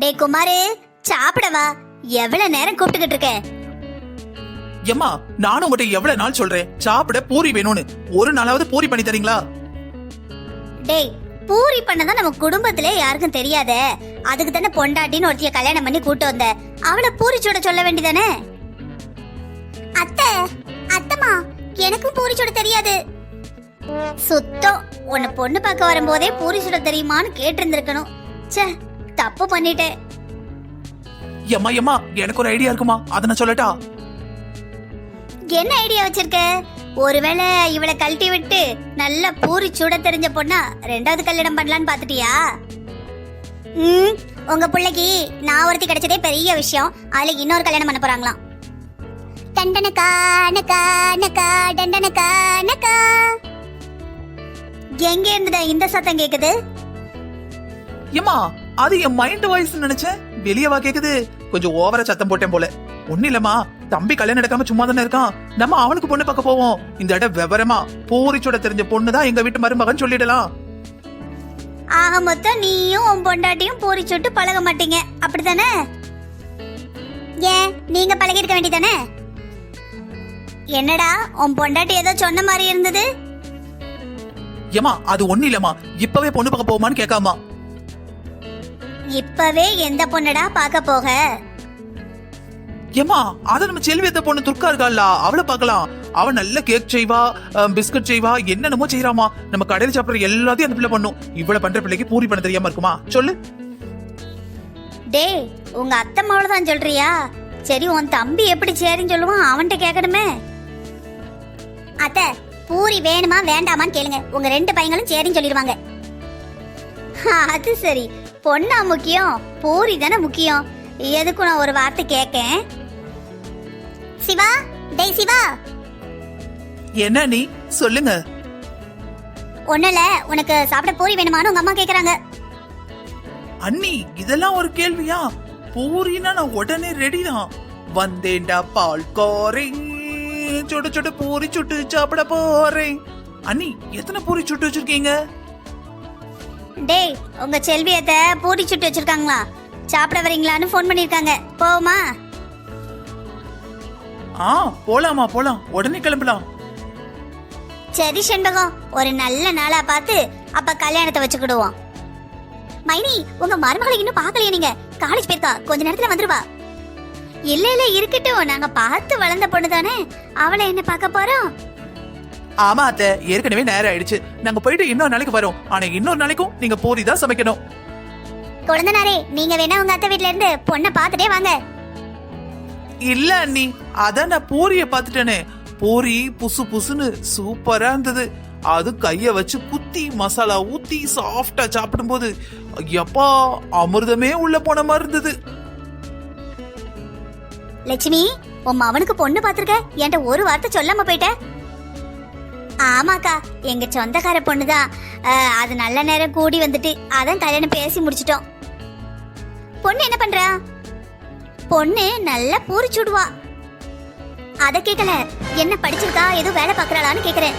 டேய் குமாரு சாப்பிடவா? எவ்வளவு நேரம் கூப்பிட்டுக்கிட்டு இருக்க? எம்மா நானும் உங்ககிட்ட எவ்வளவு நாள் சொல்றேன்? சாப்பிட பூரி வேணும்னு. ஒரு நாளாவது பூரி பண்ணி தரீங்களா? டேய் பூரி பண்ணதான் நம்ம குடும்பத்திலே யாருக்கும் தெரியாதே. அதுக்கு தானே பொண்டாட்டின்னு ஒருத்திய கல்யாணம் பண்ணி கூட்டு வந்த. அவளை பூரி சுட சொல்ல வேண்டியதானே? அத்தை அத்தம்மா எனக்கும் பூரி சுட தெரியாது. சுத்தம் உன்னை பொண்ணு பார்க்க வரும்போதே பூரி சுட தெரியுமான்னு கேட்டிருந்திருக்கணும். ச்சே தப்பு பண்ணிட்டேன். எம்மா எம்மா எனக்கு ஒரு ஐடியா இருக்குமா? அதை நான் சொல்லட்டா? என்ன ஐடியா வச்சிருக்க? ஒருவேளை இவளை கழட்டி விட்டு நல்ல பூரி சுட தெரிஞ்ச பொண்ணா ரெண்டாவது கல்யாணம் பண்ணலான்னு பாத்துட்டியா ம் உங்க பிள்ளைக்கு நான் ஒருத்தி கிடைச்சதே பெரிய விஷயம். அதுல இன்னொரு கல்யாணம் பண்ண போறாங்களாம். டண்டனக்கா நக்கா நக்கா டண்டனக்கா நக்கா எங்க இருந்துடா இந்த சத்தம் கேக்குது? எம்மா அது என் மைண்ட் வாய்ஸ் நினைச்சேன். வெளியவா கேக்குது. கொஞ்சம் ஓவரா சத்தம் போட்டேன் போல. ஒண்ணு இல்லம்மா. தம்பி கல்யாணம் நடக்காம சும்மா தானே இருக்கான். நம்ம அவனுக்கு பொண்ணு பார்க்க போவோம். இந்த இடம் விவரமா. பூரி சுட தெரிஞ்ச பொண்ணு தான் எங்க வீட்டு மருமகன் சொல்லிடலாம். ஆக மொத்தம் நீயும் உன் பொண்டாட்டியும் பூரி சுட்டு பழக மாட்டீங்க. அப்படிதானே ஏன்? நீங்க பழகி இருக்க வேண்டியதானே? என்னடா உன் பொண்டாட்டி ஏதோ சொன்ன மாதிரி இருந்தது? ஏமா அது ஒண்ணு இல்லம்மா. இப்பவே பொண்ணு பார்க்க போவோமான்னு கேட்காமா. இப்பவே எந்த பொண்ணடா பார்க்க போக? ஏமா அத நம்ம செல்வியத்த பொண்ணு துர்கா இருக்காள்ல அவளை பார்க்கலாம். அவ நல்ல கேக் செய்வா பிஸ்கட் செய்வா என்னென்னமோ செய்யறாமா நம்ம கடையில் சாப்பிடுற எல்லாத்தையும் அந்த பிள்ளை பண்ணும். இவ்வளவு பண்ற பிள்ளைக்கு பூரி பண்ண தெரியாம இருக்குமா? சொல்லு. டேய் உங்க அத்தை மாவள தான் சொல்றியா? சரி உன் தம்பி எப்படி சரின்னு சொல்லுவான் அவன்கிட்ட கேட்கணுமே. அத்தை பூரி வேணுமா வேண்டாமான்னு கேளுங்க. உங்க ரெண்டு பையங்களும் சரின்னு சொல்லிடுவாங்க. அது சரி. பொண்ணா முக்கியம் பூரி தானே முக்கியம். எதுக்கும் நான் ஒரு வார்த்தை கேட்கேன் சிவா டேய் சிவா. என்ன நீ? சொல்லுங்க. ஒண்ணுல உனக்கு சாப்பிட பூரி வேணுமான்னு உங்க அம்மா கேக்குறாங்க. அண்ணி இதெல்லாம் ஒரு கேள்வியா? பூரினா நான் உடனே ரெடி தான். வந்தேன்டா பால் கோரேன் சுட சுட பூரி சுட்டு சாப்பிட போறேன். அண்ணி எத்தனை பூரி சுட்டு வச்சிருக்கீங்க? டேய் உங்க செல்வியத்த பூரி சுட்டு வச்சிருக்காங்களா? சாப்பிட வரீங்களான்னு ஃபோன் பண்ணிருக்காங்க போமா ஆ போலாமா போலாம். உடனே கிளம்பலாம். சரி செண்பகம். ஒரு நல்ல நாளா பார்த்து அப்ப கல்யாணத்தை வச்சுக்கிடுவோம். மைனி உங்க மருமகளை இன்னும் பார்க்கலையே நீங்க. காலேஜ் போயிருக்கா. கொஞ்ச நேரத்துல வந்துருவா. இல்ல இல்ல இருக்கட்டும். நாங்க பார்த்து வளர்ந்த பொண்ணு தானே அவளை என்ன பார்க்க போறோம்? ஆமா அத்தை. ஏற்கனவே நேரம் ஆயிடுச்சு. நாங்க போயிட்டு இன்னொரு நாளைக்கு வரோம். ஆனா இன்னொரு நாளைக்கும் நீங்க பூரி தான் சமைக்கணும். குழந்தனாரே நீங்க வேணா உங்க அத்தை வீட்ல இருந்து பொண்ணை பார்த்துட்டே வாங்க. இல்ல அண்ணி. அதான் நான் பூரிய பாத்துட்டேனே பூரி புசு புசுன்னு சூப்பரா இருந்தது. அது கைய வச்சு குத்தி மசாலா ஊத்தி சாஃப்டா சாப்பிடும்போது எப்பா அமிர்தமே உள்ள போன மாதிரி இருந்தது. லட்சுமி உன் மவனுக்கு பொண்ணு பாத்திருக்க என்கிட்ட ஒரு வார்த்தை சொல்லாம போயிட்ட? ஆமாக்கா எங்க சொந்தக்கார பொண்ணுதான் அது நல்ல நேரம் கூடி வந்துட்டு அதான் கல்யாணம் பேசி முடிச்சிட்டோம். பொண்ணு என்ன பண்றா? பொண்ணு நல்லா பூரிச்சுடுவா அத கேக்கல. என்ன படிச்சிருக்கா? ஏதோ வேலை பாக்குறாளான்னு கேக்குறேன்.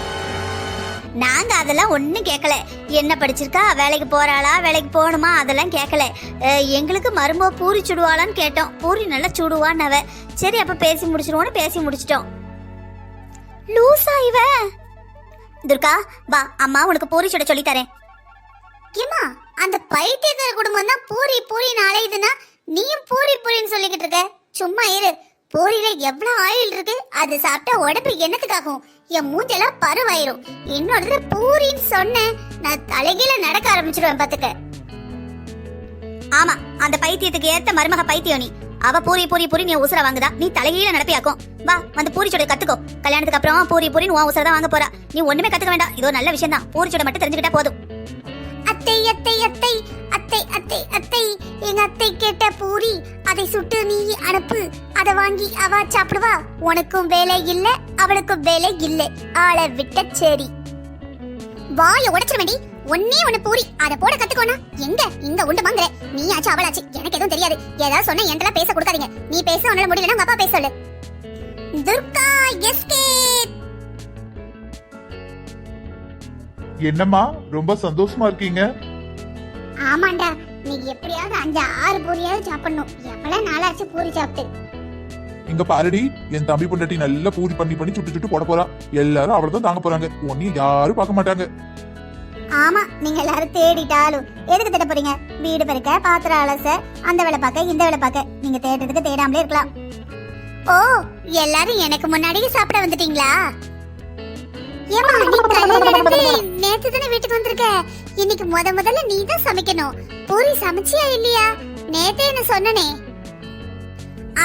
நாங்க அதெல்லாம் ஒன்றும் கேட்கல என்ன படிச்சிருக்கா? வேலைக்கு போறாளா? வேலைக்கு போகணுமா? அதெல்லாம் கேட்கல எங்களுக்கு மருமக பூரி சுடுவாளான்னு கேட்டோம். பூரி நல்லா சுடுவான்னு அவ. சரி அப்ப பேசி முடிச்சிருவோன்னு பேசி முடிச்சிட்டோம். லூசா இவ. துர்கா வா அம்மா உனக்கு பூரி சுட சொல்லி தரேன். ஏமா அந்த பைத்தியக்கார குடும்பம் தான் பூரி பூரி அலையுதுன்னா நீயும் பூரி பூரின்னு சொல்லிக்கிட்டு இருக்க? சும்மா இரு. பூரியில எவ்வளவு ஆயில் இருக்கு அது சாப்பிட்டா உடம்பு என்னத்துக்காகும்? என் மூஞ்செல்லாம் பருவாயிரும். இன்னொரு பூரின்னு சொன்னேன் நான் தலைகீழ நடக்க ஆரம்பிச்சிருவேன் பாத்துக்க. ஆமா அந்த பைத்தியத்துக்கு ஏத்த மருமக பைத்தியம் நீ. அவ பூரி பூரி பூரி நீ உசுர வாங்குதா? நீ தலைகீழ நடப்பியாக்கும். வா வந்து பூரி சுட கத்துக்கோ. கல்யாணத்துக்கு அப்புறம் பூரி பூரி உன் உசுர தான் வாங்க போறா. நீ ஒண்ணுமே கத்துக்க வேண்டாம். இது ஒரு நல்ல விஷயம் தான் பூரி சுட மட்டும் தெரிஞ்சுக்கிட்டா போதும். அத்தை அத்தை அத்தை அத்தை அத்தை அத்தை எங்க அத்தை கேட்ட பூரி அதை சுட்டு நீ அனுப்பு. அதை வாங்கி அவ சாப்பிடுவா. உனக்கும் வேலை இல்ல அவளுக்கும் வேலை இல்ல. ஆளை விட்ட சரி. வாய உடைச்சிருவேண்டி ஒன்னே ஒண்ணு பூரி. அத போட கத்துக்கோனா. எங்க? இங்க உண்டு வாங்குற நீ ஆச்சு அவளாச்சு. எனக்கு எதுவும் தெரியாது. ஏதாவது சொன்னா என்கிட்ட பேச கொடுக்காதீங்க. நீ பேச உன்னால முடியலன்னா உங்க அப்பா பேச சொல்லு. துர்கா எஸ்கேப் என்னம்மா? ரொம்ப சந்தோஷமா இருக்கீங்க. ஆமாண்டா. நீ எப்படியாவது அஞ்சு ஆறு பூரியாவது சாப்பிடணும். எவ்வளவு நாளாச்சு பூரி சாப்பிட்டு. இங்க பாருடி. என் தம்பி பொண்டாட்டி நல்லா பூரி பண்ணி பண்ணி சுட்டு சுட்டு போட போறா. எல்லாரும் அவளை தான் தாங்க போறாங்க. உன்னையும் யாரும் பார்க்க மாட்டாங்க. ஆமா நீங்க எல்லாரும் தேடிட்டாலும். எதுக்கு தேட போறீங்க? வீடு பெருக்க பாத்திரம் அலச அந்த வேலை பார்க்க இந்த வேலை பார்க்க. நீங்க தேடுறதுக்கு தேடாமலே இருக்கலாம். ஓ எல்லாரும் எனக்கு முன்னாடியே சாப்பிட வந்துட்டீங்களா? ஏமா நீ கல்யாணத்துக்கு நேத்து தானே வீட்டுக்கு வந்திருக்க? இன்னைக்கு முத முதல்ல நீ தான் சமைக்கணும். பூரி சமைச்சியா இல்லையா? நேத்தே என்ன சொன்னனே?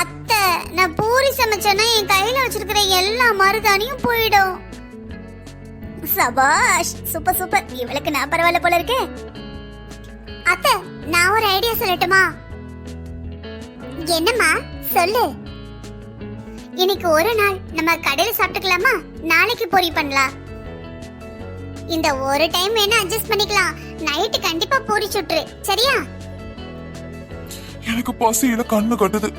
அத்தை நான் பூரி சமைச்சேன்னா என் கையில வச்சிருக்கிற எல்லா மருதாணியும் போயிடும். சபாஷ் சூப்பர் சூப்பர். இவளுக்கு நான் பரவாயில்ல போல இருக்கு. அத்தை நான் ஒரு ஐடியா சொல்லட்டுமா? என்னம்மா? சொல்லு. இன்னைக்கு ஒரு நாள் நம்ம கடையில சாப்பிட்டுக்கலாமா? நாளைக்கு பொரி பண்ணலாம். இந்த ஒரு டைம் வேணா அட்ஜஸ்ட் பண்ணிக்கலாம். நைட்டு கண்டிப்பா பூரி சுட்டுரு. சரியா? எனக்கு பசியில கண்ணு கட்டுது.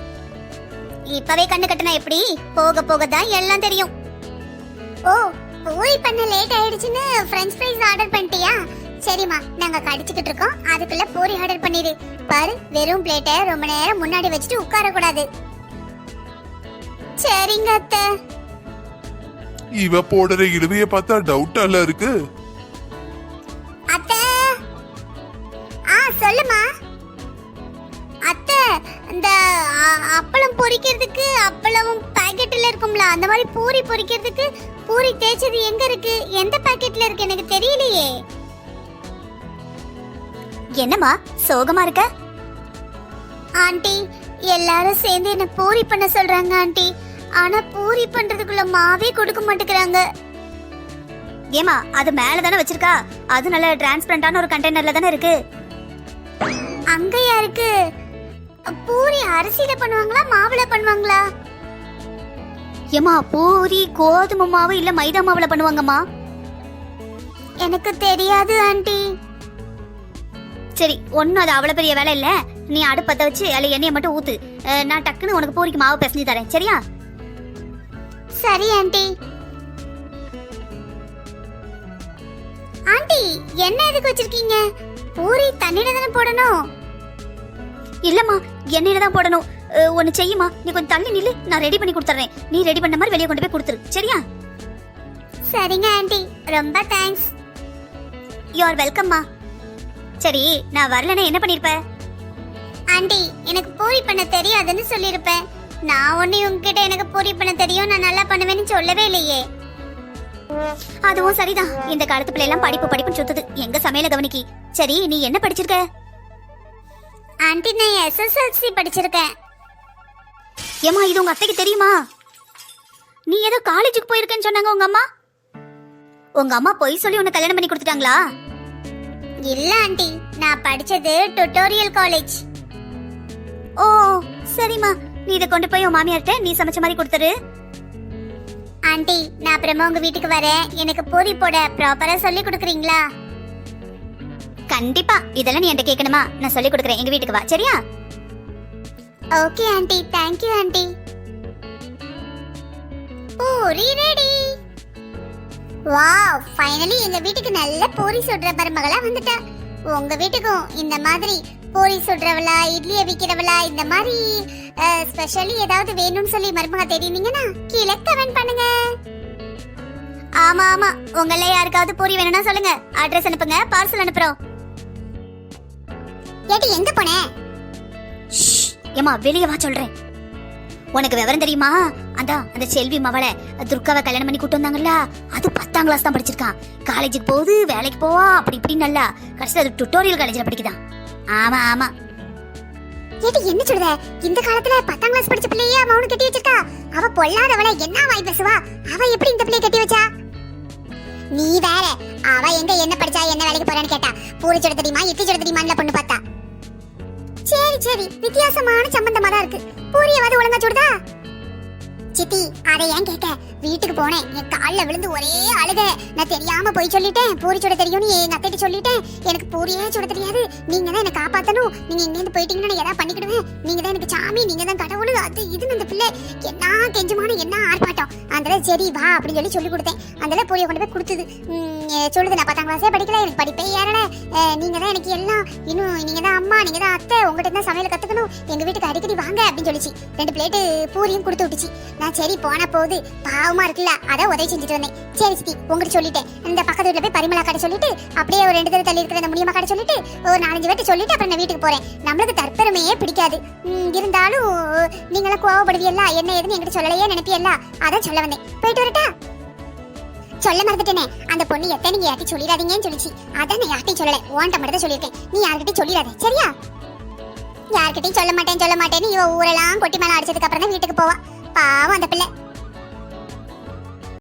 இப்பவே கண்ணு கட்டுனா எப்படி? போக போக தான் எல்லாம் தெரியும். ஓ பூரி பண்ண லேட் ஆயிடுச்சுன்னு ஃப்ரெஞ்ச் ஃப்ரைஸ் ஆர்டர் பண்ணிட்டியா? சரிம்மா நாங்க கடிச்சுக்கிட்டு இருக்கோம். அதுக்குள்ள பூரி ஆர்டர் பண்ணிடு. பாரு வெறும் பிளேட்டை ரொம்ப நேரம் முன்னாடி வச்சுட்டு உட்கார கூடாது சரிங்க அத்தை. இவ போடுற இழுவைய பார்த்தா டவுட்டால இருக்கு. அத்தை. ஆ சொல்லுமா அத்தை இந்த அப்பளம் பொரிக்கிறதுக்கு அப்பளம் பாக்கெட்ல இருக்கும்ல அந்த மாதிரி பூரி பொரிக்கிறதுக்கு பூரி தேய்ச்சது எங்க இருக்கு? எந்த பாக்கெட்ல இருக்கு எனக்கு தெரியலையே. என்னம்மா சோகமா இருக்க? ஆண்டி எல்லாரும் சேர்ந்து என்ன பூரி பண்ண சொல்றாங்க ஆண்டி. ஆனா பூரி பண்றதுக்குள்ள மாவே கொடுக்க மாட்டேங்கிறாங்க. ஏமா அது மேல தானே வச்சிருக்கா? அது நல்ல டிரான்ஸ்பரண்டான ஒரு கண்டெய்னர்ல தானே இருக்கு? அங்கயா இருக்கு? பூரி அரிசியில பண்ணுவாங்களா மாவுல பண்ணுவாங்களா? ஏமா பூரி கோதுமை மாவு இல்ல மைதா மாவுல பண்ணுவாங்கம்மா? எனக்கு தெரியாது ஆண்டி. சரி ஒன்னும் அது அவ்வளவு பெரிய வேலை இல்ல. நீ அடுப்பத்த வச்சு அதுல எண்ணெயை மட்டும் அஹ், நான் டக்குன்னு உனக்கு பூரிக்கு மாவு பிசைஞ்சு தரேன் சரியா? சரி ஆண்டி. ஆண்டி என்ன எதுக்கு வச்சிருக்கீங்க? பூரி தண்ணியில தானே போடணும். இல்லம்மா எண்ணெயில தான் போடணும். ஒண்ணு செய்யுமா? நீ கொஞ்சம் தள்ளி நில்லு. நான் ரெடி பண்ணி கொடுத்துறேன். நீ ரெடி பண்ண மாதிரி வெளியே கொண்டு போய் கொடுத்துரு. சரியா? சரிங்க ஆண்டி. ரொம்ப தேங்க்ஸ் யூ ஆர் வெல்கம்மா சரி நான் வரலன்னா என்ன பண்ணிருப்ப? ஆண்டி எனக்கு பூரி பண்ண தெரியாதுன்னு சொல்லிருப்பேன். நான் ஒண்ணு உங்ககிட்ட எனக்கு பூரி பண்ண தெரியும் நான் நல்லா பண்ணுவேன்னு சொல்லவே இல்லையே. அதுவும் சரிதான். இந்த காலத்து பிள்ளை எல்லாம் படிப்பு படிப்புன்னு சுத்துது. எங்க சமையல கவனிக்கி. சரி நீ என்ன படிச்சிருக்க? ஆண்டி நான் எஸ்எஸ்எல்சி படிச்சிருக்கேன். ஏமா இது உங்க அத்தைக்கு தெரியுமா? நீ ஏதோ காலேஜுக்கு போயிருக்கேன்னு சொன்னாங்க உங்க அம்மா? உங்க அம்மா பொய் சொல்லி உன்னை கல்யாணம் பண்ணி கொடுத்துட்டாங்களா? இல்ல ஆண்டி. நான் படிச்சது டுட்டோரியல் காலேஜ் ஓ சரிம்மா. நீ இதை கொண்டு போய் உன் மாமியார்ட்ட நீ சமைச்ச மாதிரி கொடுத்துரு. ஆண்டி நான் அப்புறமா உங்க வீட்டுக்கு வரேன். எனக்கு பூரி போட ப்ராப்பரா சொல்லி கொடுக்குறீங்களா? கண்டிப்பா. இதெல்லாம் நீ என்கிட்ட கேட்கணுமா? நான் சொல்லி கொடுக்குறேன். எங்க வீட்டுக்கு வா. சரியா? Okay aunty thank you aunty puri ready wow finally எங்க வீட்டுக்கு நல்ல பூரி சுடுற மருமகளா வந்துட்டா. உங்க வீட்டுக்கும் இந்த மாதிரி பூரி சுடுறவளா இட்லிய விக்கிறவளா இந்த மாதிரி ஸ்பெஷலி ஏதாவது வேணும்னு சொல்லி மருமக தெரியுனீங்கன்னா கீழே கமெண்ட் பண்ணுங்க. ஆமா ஆமா. உங்கள யாருக்காவது பூரி வேணும்னா சொல்லுங்க. அட்ரஸ் அனுப்புங்க. பார்சல் அனுப்புறோம். ஏடி எங்க போனேன் ஏமா வெளிய வா சொல்றேன். உனக்கு விவரம் தெரியுமா? அந்த அந்த செல்வி மவளை துர்காவை கல்யாணம் பண்ணி கூட்டு வந்தாங்கல்ல அது பத்தாம் கிளாஸ் தான் படிச்சிருக்கான். காலேஜுக்கு போகுது வேலைக்கு போவா அப்படி இப்படி நல்லா கடைசியில் அது டுட்டோரியல் காலேஜ்ல படிக்குதான். ஆமா ஆமா. ஏடி என்ன சொல்ற? இந்த காலத்துல பத்தாம் கிளாஸ் படிச்ச பிள்ளையே அவனு கட்டி வச்சிருக்கா. அவ பொல்லாதவள என்ன வாய் பேசுவா? அவ எப்படி இந்த பிள்ளைய கட்டி வச்சா? நீ வேற அவ எங்க என்ன படிச்சா என்ன வேலைக்கு போறான்னு கேட்டா பூரி சுட தெரியுமா இட்லி சுட தெரியுமான்னு பொண்ணு பார்த்தா? சரி சரி. வித்தியாசமான சம்பந்தமா தான் இருக்கு. பூரியவாது ஒழுங்கா சுடுதா சித்தி அதை ஏன் கேட்க? வீட்டுக்கு போனேன். என் காலில் விழுந்து ஒரே அழுக. நான் தெரியாம போய் சொல்லிட்டேன். பூரி சுட தெரியும்னு எங்க அத்தைட்ட சொல்லிட்டேன். எனக்கு பூரியே சுட தெரியாது. நீங்க தான் என்ன காப்பாத்தணும். நீங்க இங்கேருந்து போயிட்டீங்கன்னா நான் ஏதாவது பண்ணிக்கிடுவேன். நீங்க தான் எனக்கு சாமி நீங்க தான் கடவுள். அது இதுன்னு அந்த பிள்ளை என்ன கெஞ்சமான என்ன ஆர்ப்பாட்டம். அதனால சரி வா அப்படின்னு சொல்லி சொல்லி கொடுத்தேன். அதனால பூரியை கொண்டு போய் கொடுத்தது. உம், சொல்லுது நான் பத்தாம் கிளாஸே படிக்கல. எனக்கு படிப்பே ஏறல. நீங்க தான் எனக்கு எல்லாம். இன்னும் நீங்க தான் அம்மா நீங்க தான் அத்தை. உங்ககிட்ட தான் சமையல் கத்துக்கணும். எங்க வீட்டுக்கு அடிக்கடி வாங்க அப்படின்னு சொல்லிச்சு. ரெண்டு பிளேட்டு பூரியும் கொடுத்து விட்டுச்சு. நான் சரி போன போகுது. பாவமா இருக்குல்ல? அதான் உதவி செஞ்சுட்டு வந்தேன். சரி சித்தி உங்ககிட்ட சொல்லிட்டேன். இந்த பக்கத்து வீட்டுல போய் பரிமளா கடை சொல்லிட்டு அப்படியே ஒரு ரெண்டு தடவை தள்ளி இருக்கிற அந்த முடியமா கடை சொல்லிட்டு ஒரு நாலஞ்சு பேர்ட்ட சொல்லிட்டு அப்புறம் நான் வீட்டுக்கு போறேன். நம்மளுக்கு தற்பெருமையே பிடிக்காது. உம், இருந்தாலும் நீங்களாம் கோவப்படுவியல்ல? என்ன ஏதுன்னு என்கிட்ட சொல்லலையே நினைப்பியல்ல? அதான் சொல்ல வந்தேன். போயிட்டு வரட்டா? சொல்ல மறந்துட்டேனே. அந்த பொண்ணு எத்தனை நீங்க யார்ட்டி சொல்லிடாதீங்கன்னு சொல்லிச்சு. அதான் நான் யார்ட்டையும் சொல்லல. ஓன்ட்ட மட்டும் தான் சொல்லியிருக்கேன். நீ யார்கிட்டயும் சொல்லிடாத. சரியா? யார்கிட்டயும் சொல்ல மாட்டேன் சொல்ல மாட்டேன்னு இவ ஊரெல்லாம் கொட்டி மேல அடிச்சதுக்கு அப்புறம் தான் வீட்டுக்கு போவா. பாவம் அந்த பிள்ளை.